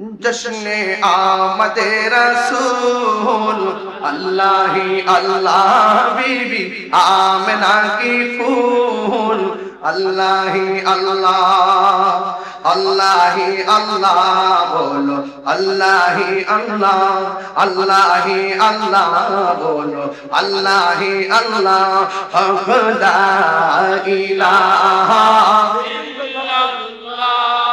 जश्न आमद रसूल, अल्लाह ही अल्लाह बीबी, आमना की फूल, अल्लाह ही अल्लाह अल्लाह ही अल्लाह बोलो, अल्लाह ही अल्लाह अल्लाह ही अल्लाह बोलो, अल्लाह ही अल्लाह खुदा इलाहा।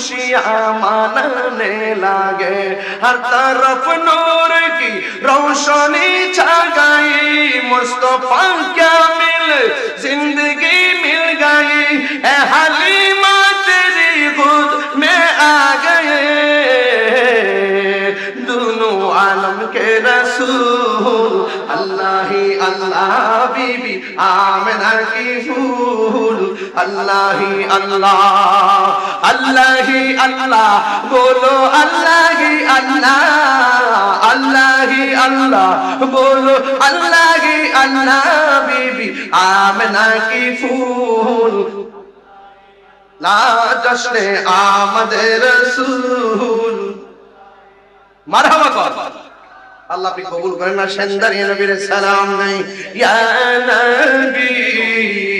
खुशियाँ मानने लगे। हर तरफ़ नूर की रोशनी छा गई। मुस्तफ़ा क्या मिल? ज़िंदगी मिल गई। ए हलीमा, तेरी गोद में आ गए। दोनों आलम के रसूल, अल्लाह ही अल्लाह, बीबी आमना की फूल अल्लाह ही अल्लाह। আল্লাহি আল্লাহ, বলো আল্লাহি আল্লাহ আল্লাহি আল্লাহ, বলো আল্লাহি আল্লাহ, বিবি আমনা কি ফুল? লা আমাদের রসুল। মারহাবা কর। আল্লাহ আপনি কবুল করেন না, সেন্দারি নবীর সালাম নাই। ইয়া নবী।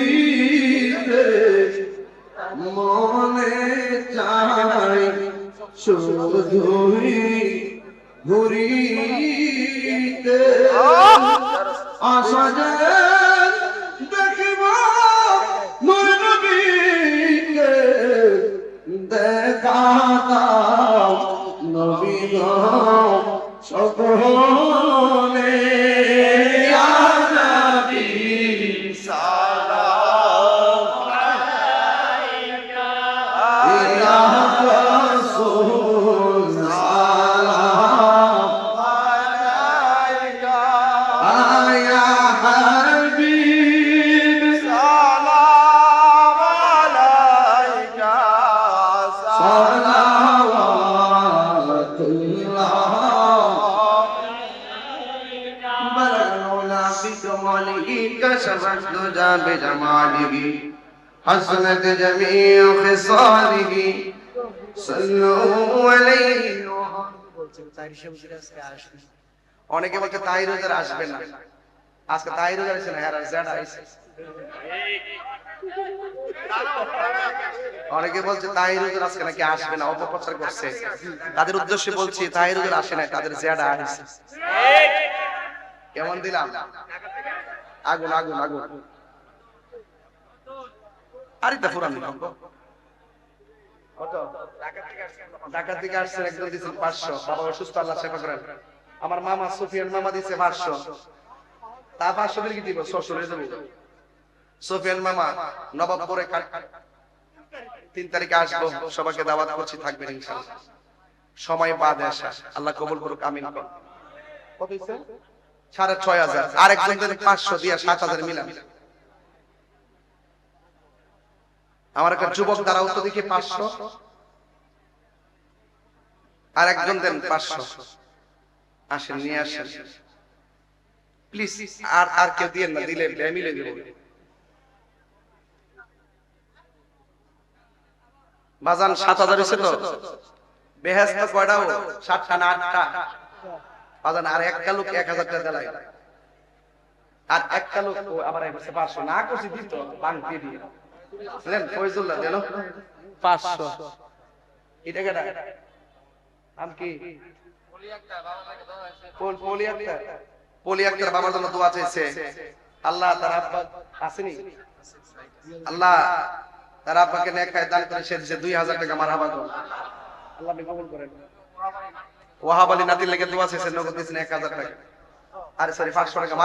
শুধুই ঘুরিতে আশা যে كشفت دجى بجماله حسنت جميع خصاله صلوا عليه অনেকে বলছে তাই রোজার আসবে না আজকে তাই রোজার আসে না হ্যাঁ জ্যাডা আইছে অনেকে বলছে তাই রোজার আজকে নাকি আসবে না অপপ্রচার করছে তাদের উদ্দেশ্যে বলছি তাই রোজার আসে না তাদের জ্যাডা আইছে কেমন দিলাম আগুন আগুন আগুন আরে তা ফুরান ঢাকা থেকে আসছেন একজন দিচ্ছেন পাঁচশো বাবা অসুস্থ আল্লাহ সেবা করেন। আমার মামা সুফিয়ান মামা দিচ্ছে পাঁচশো। তা পাঁচশো দিলে কি দিব? ছশো সুফিয়ান মামা নবাবপুরে তিন তারিখে আসব সবাইকে দাওয়াত করছি থাকবেন ইনশাআল্লাহ। সময় বাদে আসা আল্লাহ কবুল করুক আমিন কর কত হইছে? সাড়ে ছয় হাজার। আরেকজন পাঁচশো দিয়া সাত হাজার মিলাম আমার একটা যুবক দ্বারা উত্তর দিকে পাঁচশো। আর একজন দেন পাঁচশো। আসেন নিয়ে আসেন। প্লিজ আর আর কেউ দিয়ে না দিলে মিলে দেবো। বাজান সাত হাজার হয়েছে তো? বেহেস্ত কয়টাও সাতটা না আটটা? বাজান আর একটা লোক এক হাজার টাকা দেয় আর একটা লোক আবার পাঁচশো। না করছি দিত বাংতি দিয়ে। ফয়জুল্লাহ দেন পাঁচশো। এটা কেটা নাম কি? পলি আক্তার। পলি আক্তার বাবার জন্য দোয়া চাইছে। আল্লাহ তার আব্বা আসেনি? আল্লাহ তার আব্বাকে নেকায় দান করে সে দিছে দুই হাজার টাকা করো আল্লাহ আপনি কবুল করেন। ওয়াহাব আলী নাতির লেগে দোয়া চাইছে নগদ দিয়েছেন এক হাজার টাকা। আরে সরি পাঁচশো টাকা।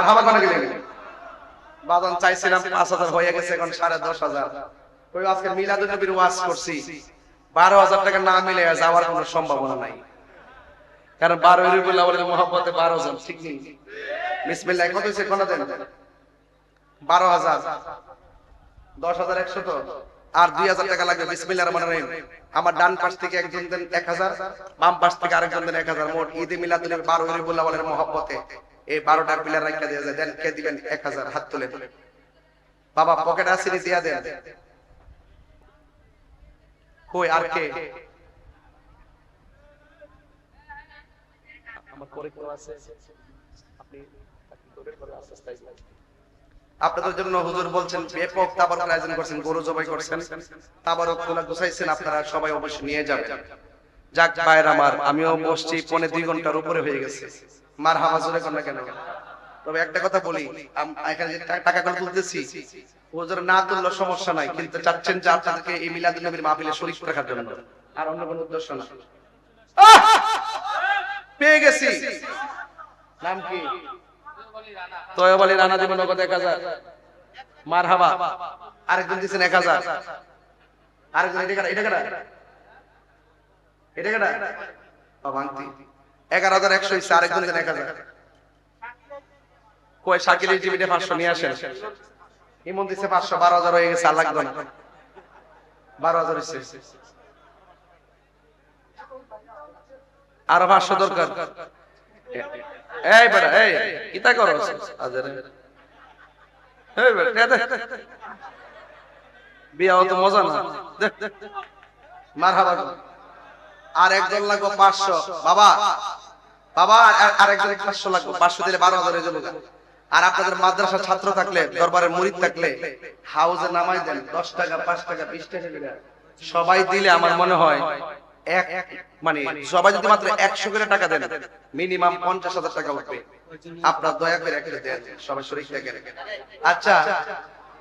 গেলে বাদন চাইছিলাম পাঁচ হাজার, হয়ে গেছে এখন সাড়ে দশ হাজার। ওই আজকে মিলাদুল নবীর ওয়াজ করছি। বারো হাজার টাকা না মিলে যাওয়ার কোনো সম্ভাবনা নাই। কারণ বারো রবিউল আউয়ালের মহব্বতে বারো জন ঠিক নেই। বিসমিল্লাহ, কত হয়েছে কোন দেন? বারো হাজার। দশ হাজার একশো তো। আর দুই হাজার টাকা লাগবে, বিসমিল্লাহ রহমান রহিম। আমার ডান পাশ থেকে একজন দেন এক হাজার, বাম পাশ থেকে আরেকজন দেন এক হাজার। মোট ঈদে মিলাদুল বারো রবিউল আউয়ালের মহব্বতে। এই বারোটার পিলার রাখা দিয়ে যায় দেন কে দিবেন এক হাজার হাত তুলে বাবা পকেট আসেনি দিয়া দেন। কই আর কে? আমার পরীক্ষা আছে? আপনি আপনাদের জন্য হুজুর বলছেন ব্যাপক তাবারক আয়োজন করছেন গরু জবাই করছেন। তাবারকগুলা গুছাইছেন আপনারা সবাই অবশ্যই নিয়ে যাবেন। যাক, ভাইয়ের আমার, আমিও বসছি, পনে দুই ঘণ্টার উপরে হয়ে গেছে। মার হাওয়া জোরে কর না কেন? তবে একটা কথা বলি এখানে তুলতেছি না সমস্যা নাই, কিন্তু চাচ্ছেন যে আপনাদেরকে এই মিলাদুল নবীর মাহফিলে রাখার জন্য। আর অন্য কোনো উদ্দেশ্য না। পেয়ে গেছি। নাম কি? তয়ব আলী রানা দিবেন নগদ এক হাজার। মার আরেকজন দিচ্ছেন এক হাজার। আরেকজন এটা এটা এটা কাটা ভাঙতি। এগারো হাজার একশো ইচ্ছে এক হাজার কয় পাঁচশো নিয়ে আসেন? ইমন দিচ্ছে পাঁচশো বারো হাজার হয়ে গেছে আর লাগবে না। বারো হাজার আরও পাঁচশো দরকার। এই বেটা এই কিতা করো। আজারে এই বেটা। বিয়া তো মজা না। দে, দে। আর একজন লাগবে পাঁচশো। বাবা বাবা, আর- একজন পাঁচশো লাগবে। পাঁচশো দিলে বারো হাজার হয়ে আর আপনাদের মাদ্রাসা ছাত্র থাকলে দরবারের মুরিদ থাকলে, হাউজে নামাই দেন, দশ টাকা, পাঁচ টাকা, বিশ টাকা সবাই দিলে আমার মনে হয় এক মানে সবাই যদি মাত্র একশো করে টাকা দেন, মিনিমাম পঞ্চাশ হাজার টাকা উঠবে আপনার দয়া করে একটা দেন, সবাই শরীর আচ্ছা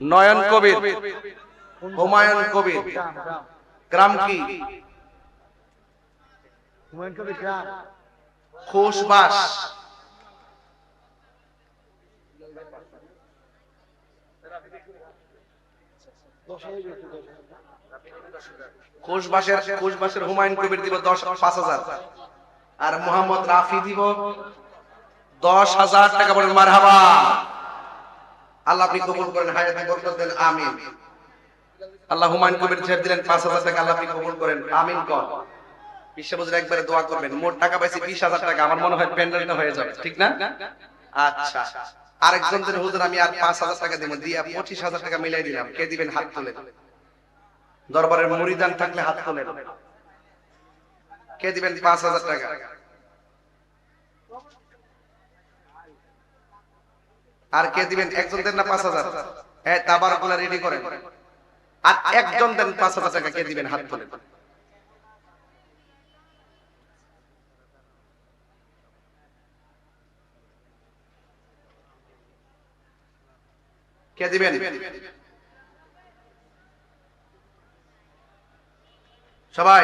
নয়ন কবির হুমায়ুন কবির। গ্রাম কি? খোশবাস কোষবাসের কোষবাসের হুমায়ুন কবির দিব দশ পাঁচ হাজার। আর মোহাম্মদ রাফি দিব দশ হাজার টাকা। বলেন মারহাবা। আল্লাহ আপনি কবুল করেন, হায়াতে বরকত দেন, আমিন। আল্লাহ হুমায়ুন কবির ছেড়ে দিলেন, পাঁচ হাজার টাকা আল্লাহ আপনি কবুল করেন, আমিন কর। বিশ্ববুজুর একবারে দোয়া করবেন, মোট টাকা পাইছি বিশ হাজার টাকা, আমার মনে হয় প্যান্ডেলটা হয়ে যাবে, ঠিক না? আচ্ছা আরেকজন জন হুজুর, আমি আর পাঁচ হাজার টাকা দিব, দিয়া পঁচিশ হাজার টাকা মিলাই দিলাম, কে দিবেন হাত তুলে? দরবারের মুরিদান থাকলে হাত তোলেন। কে দিবেন পাঁচ হাজার টাকা? আর কে দিবেন? একজন দেন না পাঁচ হাজার? হ্যাঁ তাবারগুলা রেডি করেন। আর একজন দেন পাঁচ হাজার টাকা, কে দিবেন? হাত তোলেন কে দিবেন? সবাই।